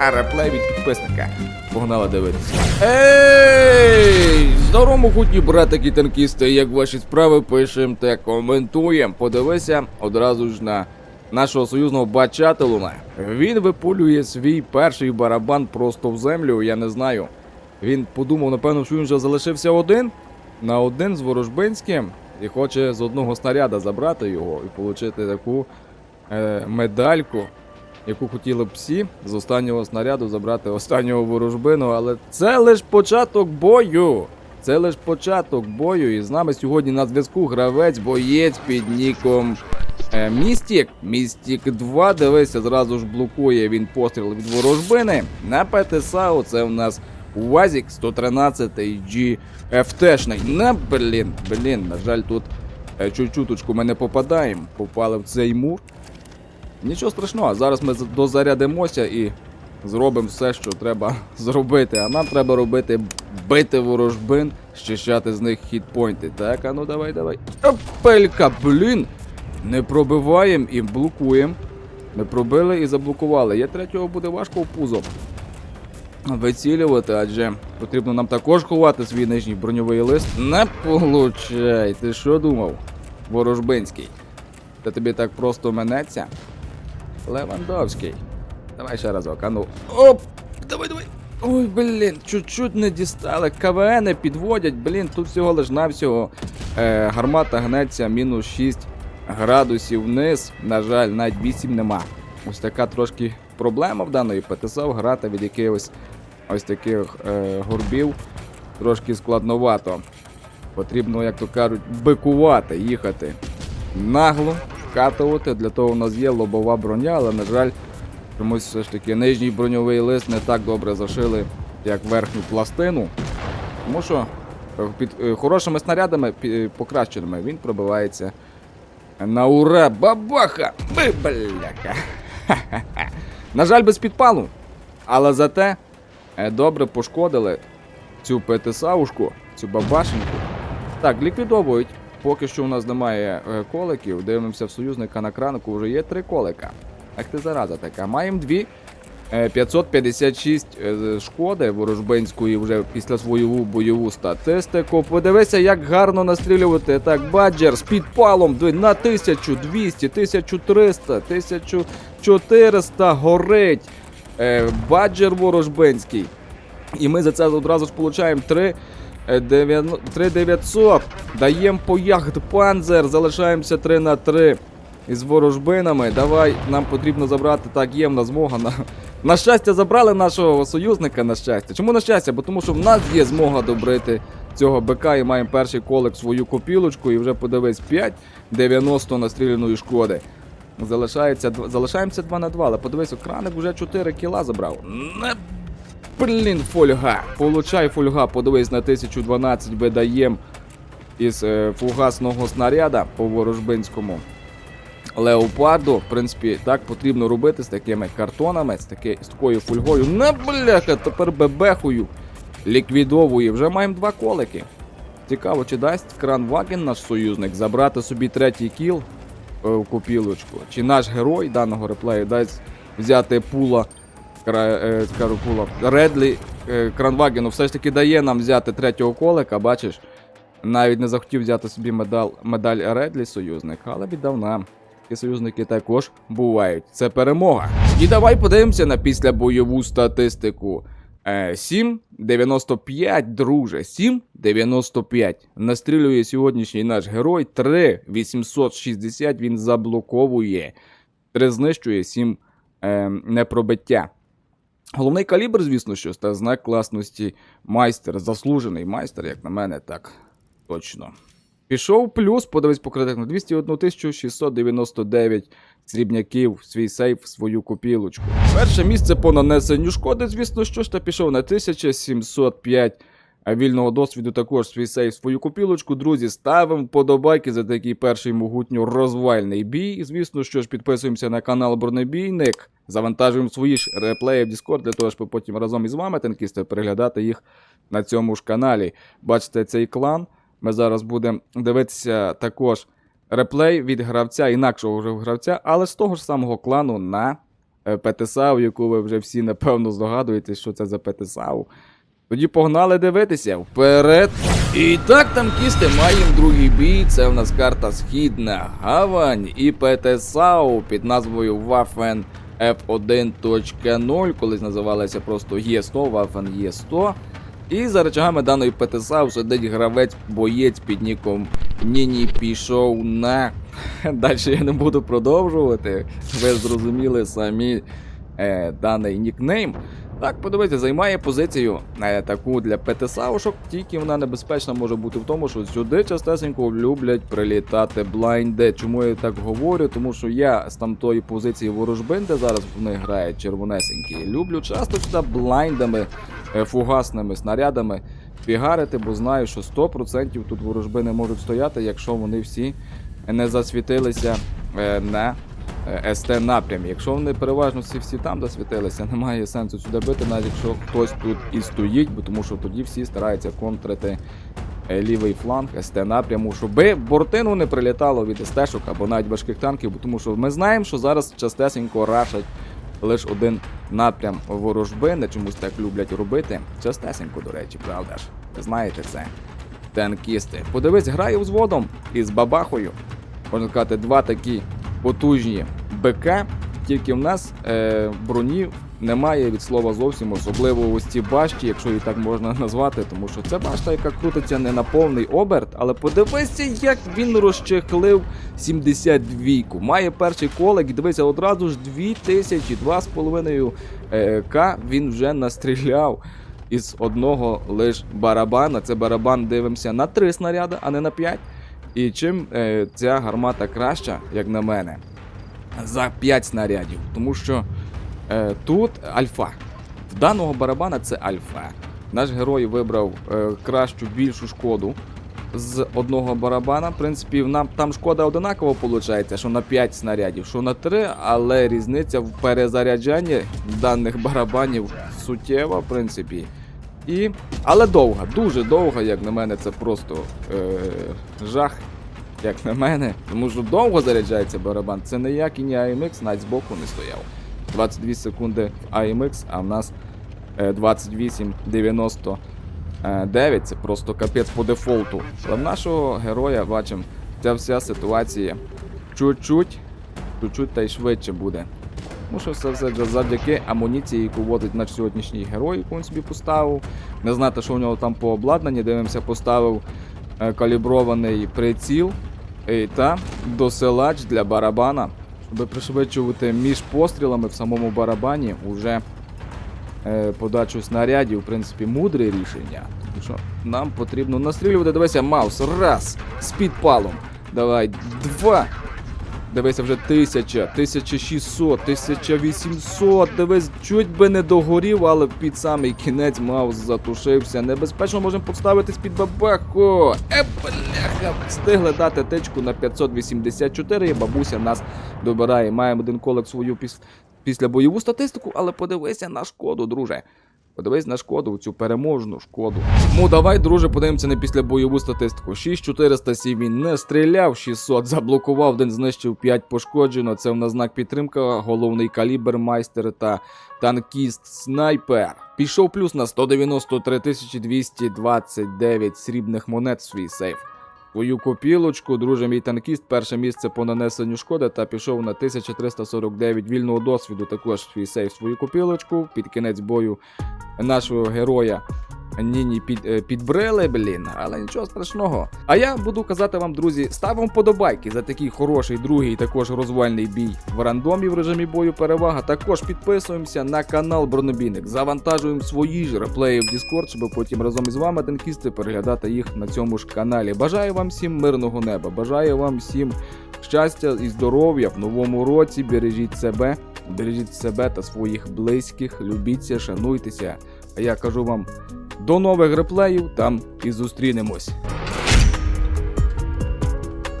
Ха-ха-ха, реплей від підписника. Погнали дивитися. Ей! Здорово, могутні братики танкісти, як ваші справи пишем та коментуємо. Подивися одразу ж на нашого союзного бачателуна. Він випулює свій перший барабан просто в землю, я не знаю. Він подумав, напевно, що він вже залишився один на один з ворожбинським і хоче з одного снаряда забрати його і отримати таку е, медальку, яку хотіли б всі з останнього снаряду забрати останнього ворожбину, але це лише початок бою. Це лише початок бою. І з нами сьогодні на зв'язку гравець, боєць під ніком е, Містік. Містік 2. Дивися, зразу ж блокує він постріл від ворожбини. На ПТСАУ це в нас УАЗік 113 G FT-шний. На блін, блін, на жаль, тут е, чуть-чуточку ми не попадаємо. Попали в цей мур. Нічого страшного, зараз ми дозарядимося і зробимо все, що треба зробити. А нам треба робити бити ворожбин, щищати з них хітпойнти. Так, а ну давай, давай. Опелька, блін! Не пробиваємо і блокуємо. Не пробили і заблокували. Є третього буде важко в пузо вицілювати, адже потрібно нам також ховати свій нижній броньовий лист. Не получай. Ти що думав, ворожбинський? Та тобі так просто минеться? Левандовський. Давай ще разок, а ну. Оп! Давай, давай! Ой, блін, чуть-чуть не дістали. КВН підводять, блін, тут всього лиш навсього е, гармата гнеться мінус 6 градусів вниз. На жаль, навіть 8 нема. Ось така трошки проблема в даної ПТСО грати від якихось ось таких е, горбів трошки складновато. Потрібно, як то кажуть, бикувати, їхати нагло, вкатувати. Для того у нас є лобова броня, але, на жаль, чомусь все ж таки нижній броньовий лист не так добре зашили, як верхню пластину. Тому що е, під е, хорошими снарядами е, покращеними він пробивається на ура! Бабаха! Би, бляха! На жаль, без підпалу. Але зате добре пошкодили цю ПТСАушку, цю бабашеньку. Так, ліквідовують. Поки що у нас немає е, коликів. Дивимося в союзника на кранику, вже є три колика. Ах ти зараза така. Маємо дві. Е, 556 е, шкоди ворожбинської вже після свою бойову статистику. Подивися, як гарно настрілювати. Так, баджер з підпалом на 1200, 1300, 1400 горить. Е, Баджер ворожбинський. І ми за це одразу ж получаємо 3900. Даємо по Яхтпанзер, залишаємося 3 на 3 із ворожбинами. Давай, нам потрібно забрати. Так, є в нас змога. На, на щастя, забрали нашого союзника, на щастя. Чому на щастя? Бо тому що в нас є змога добрити цього БК і маємо перший колик свою копілочку і вже подивись 5 90 настріляної шкоди. Залишається, залишаємося 2 на 2, але подивись, краник вже 4 кіла забрав. Не Блін, фольга. Получай фольга, подивись на 1012 видаєм із е, фугасного снаряда по ворожбинському. Леопарду, в принципі, так потрібно робити з такими картонами, з, таки, з такою фольгою. На бляха, тепер бебехою ліквідовує. Вже маємо два колики. Цікаво, чи дасть кран Ваген наш союзник забрати собі третій кіл е, в копілочку. Чи наш герой даного реплею дасть взяти пула, е, Редлі Кранвагену все ж таки дає нам взяти третього колика, бачиш? Навіть не захотів взяти собі медаль, медаль Редлі союзник, але віддав нам. Такі союзники також бувають. Це перемога. І давай подивимося на післябойову статистику. Е, 7,95, друже. 7,95. Настрілює сьогоднішній наш герой. 3,860 він заблоковує. 3 знищує, 7 е, непробиття. Головний калібр, звісно, що це знак класності майстер, заслужений майстер, як на мене, так точно. Пішов плюс, подивись по кредитах, 201 699 срібняків свій сейф, свою копілочку. Перше місце по нанесенню шкоди, звісно, що ж та пішов на 1705 а вільного досвіду також свій сейф, свою копілочку. Друзі, ставимо вподобайки за такий перший могутньо розвальний бій. Звісно, що ж підписуємося на канал Бронебійник, завантажуємо свої ж реплеї в Discord, для того, щоб потім разом із вами, танкісти, переглядати їх на цьому ж каналі. Бачите цей клан. Ми зараз будемо дивитися також реплей від гравця, інакшого вже гравця, але з того ж самого клану на е, ПТСАУ, яку ви вже всі напевно здогадуєтесь, що це за ПТСАУ. Тоді погнали дивитися вперед. І так, танкісти, маємо другий бій. Це в нас карта Східна Гавань і ПТСАУ під назвою Waffen F1.0, колись називалася просто Є100, Waffen Є100. І за речагами даної ПТСАУ сидить гравець боєць під ніком Ніні пішов на. Далі я не буду продовжувати. Ви зрозуміли самі е, даний нікнейм. Так, подивіться, займає позицію е, таку для ПТСАушок, тільки вона небезпечна може бути в тому, що сюди частесенько люблять прилітати блайнди. Чому я так говорю? Тому що я з тамтої позиції ворожбин, де зараз вони грають червонесенькі, люблю часто сюди блайндами, е, фугасними снарядами фігарити, бо знаю, що 100% тут ворожбини можуть стояти, якщо вони всі не засвітилися е, на СТ напрямі. Якщо вони переважно всі всі там засвітилися, немає сенсу сюди бити, навіть якщо хтось тут і стоїть, бо тому що тоді всі стараються контрити е, лівий фланг СТ напряму, щоб бортину не прилітало від СТ-шок або навіть важких танків, бо тому що ми знаємо, що зараз частесенько рашать лише один напрям ворожбини, чомусь так люблять робити. Частесенько, до речі, правда ж? Знаєте це. Танкісти. Подивись, грає взводом із бабахою. Можна сказати, два такі потужні БК. Тільки в нас е, броні немає від слова зовсім, особливо ось ці башті, якщо її так можна назвати, тому що це башта, яка крутиться не на повний оберт, але подивися, як він розчехлив 72-ку. Має перший колик і дивися, одразу ж 2000, 2,5 е, К він вже настріляв із одного лиш барабана. Це барабан дивимося на 3 снаряди, а не на 5. І чим е, ця гармата краща, як на мене, за 5 снарядів. Тому що е, тут альфа. В даного барабана це альфа. Наш герой вибрав е, кращу, більшу шкоду з одного барабана. В принципі, нам там шкода одинакова виходить, що на 5 снарядів, що на 3, але різниця в перезаряджанні даних барабанів суттєва, в принципі. І... Але довга, дуже довга, як на мене, це просто е... жах, як на мене. Тому що довго заряджається барабан. Це ніякий не AMX, навіть збоку не стояв. 22 секунди AMX, а в нас е, 28,99. Це просто капець по дефолту. Але в нашого героя бачимо, ця вся ситуація чуть-чуть, чуть-чуть та й швидше буде. Тому що все все завдяки амуніції, яку водить наш сьогоднішній герой, яку він собі поставив. Не знати, що у нього там по обладнанні. Дивимося, поставив е, калібрований приціл е, та досилач для барабана, щоб пришвидшувати між пострілами в самому барабані уже е, подачу снарядів, в принципі, мудре рішення. Тому що нам потрібно настрілювати. Дивися, Маус, раз, з підпалом. Давай, два. Дивися, вже 1000, 1600, 1800. Дивись, чуть би не догорів, але під самий кінець Маус затушився. Небезпечно можемо поставитись під бабаху. Е, бляха, встигли дати тичку на 584, і бабуся нас добирає. Маємо один колик свою піс... після бойову статистику, але подивися на шкоду, друже. Подивись на шкоду, цю переможну шкоду. Ну давай, друже, подивимося на після бойову статистику. 6407 він не стріляв, 600 заблокував, один знищив 5 пошкоджено. Це в нас знак підтримка, головний калібр майстер та танкіст снайпер. Пішов плюс на 193 229 срібних монет в свій сейф. Твою копілочку, друже мій танкіст, перше місце по нанесенню шкоди та пішов на 1349 вільного досвіду. Також свій сейф свою копілочку. Під кінець бою нашого героя Ніні під, е, підбрили, блін, але нічого страшного. А я буду казати вам, друзі, ставимо подобайки за такий хороший другий, також розвальний бій в рандомі в режимі бою перевага. Також підписуємося на канал Бронебійник, завантажуємо свої ж реплеї в Discord, щоб потім разом із вами, танкісти, переглядати їх на цьому ж каналі. Бажаю вам всім мирного неба, бажаю вам всім щастя і здоров'я в новому році. Бережіть себе, бережіть себе та своїх близьких, любіться, шануйтеся. А я кажу вам до нових реплеїв, там і зустрінемось.